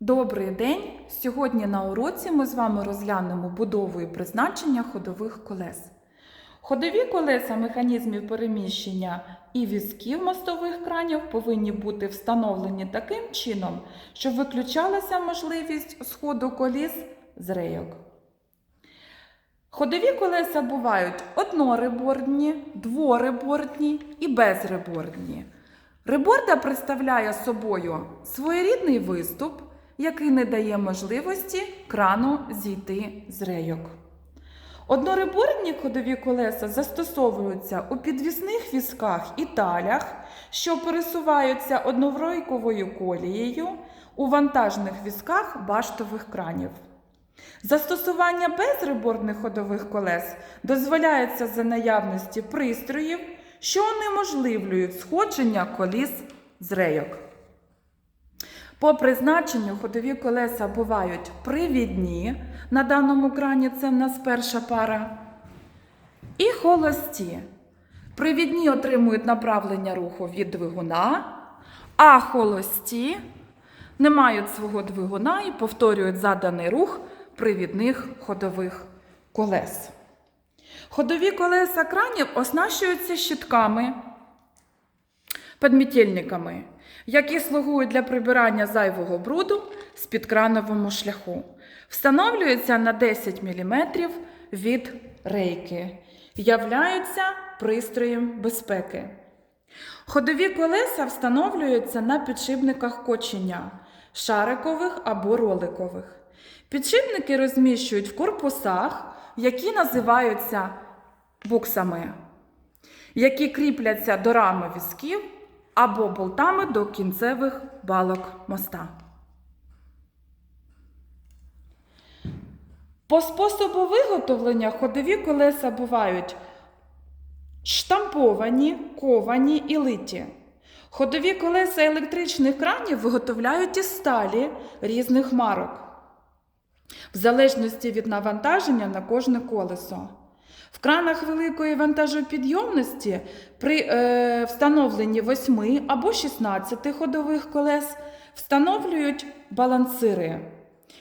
Добрий день! Сьогодні на уроці ми з вами розглянемо будову і призначення ходових колес. Ходові колеса механізмів переміщення і візків мостових кранів повинні бути встановлені таким чином, щоб виключалася можливість сходу коліс з рейок. Ходові колеса бувають одноребордні, дворебордні і безребордні. Реборда представляє собою своєрідний виступ, який не дає можливості крану зійти з рейок. Одноребордні ходові колеса застосовуються у підвісних візках і талях, що пересуваються однорейковою колією у вантажних візках баштових кранів. Застосування безребордних ходових колес дозволяється за наявності пристроїв, що унеможливлюють сходження коліс з рейок. По призначенню ходові колеса бувають привідні, на даному крані це в нас перша пара, і холості. Привідні отримують направлення руху від двигуна, а холості не мають свого двигуна і повторюють заданий рух привідних ходових колес. Ходові колеса кранів оснащуються щитками, підмітельниками, які слугують для прибирання зайвого бруду з підкрановому шляху. Встановлюються на 10 мм від рейки, являються пристроєм безпеки. Ходові колеса встановлюються на підшипниках кочення шарикових або роликових. Підшипники розміщують в корпусах, які називаються буксами, які кріпляться до рами візків або болтами до кінцевих балок моста. По способу виготовлення ходові колеса бувають штамповані, ковані і литі. Ходові колеса електричних кранів виготовляють із сталі різних марок, в залежності від навантаження на кожне колесо. В кранах великої вантажопідйомності при е, встановленні 8 або 16 ходових колес встановлюють балансири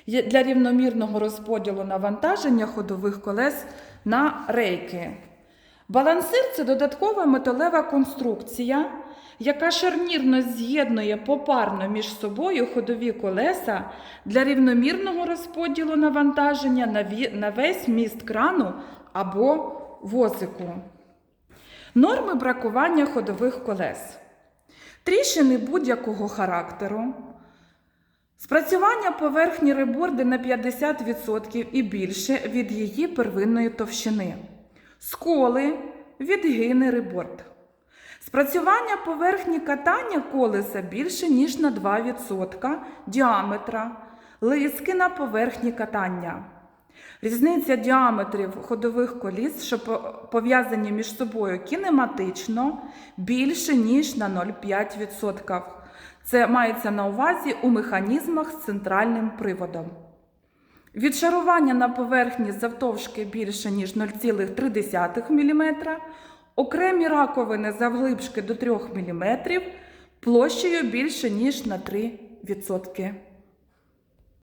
для рівномірного розподілу навантаження ходових колес на рейки. Балансир це додаткова металева конструкція, яка шарнірно з'єднує попарно між собою ходові колеса для рівномірного розподілу навантаження на весь міст крану або возику. Норми бракування ходових колес. Тріщини будь-якого характеру. Спрацювання поверхні реборди на 50% і більше від її первинної товщини. Сколи, відгини реборд. Спрацювання поверхні катання колеса більше, ніж на 2% діаметра, лиски на поверхні катання. Різниця діаметрів ходових коліс, що пов'язані між собою кінематично, більше, ніж на 0,5%. Це мається на увазі у механізмах з центральним приводом. Відшарування на поверхні завтовшки більше, ніж 0,3 мм, окремі раковини завглибшки до 3 мм, площею більше, ніж на 3%.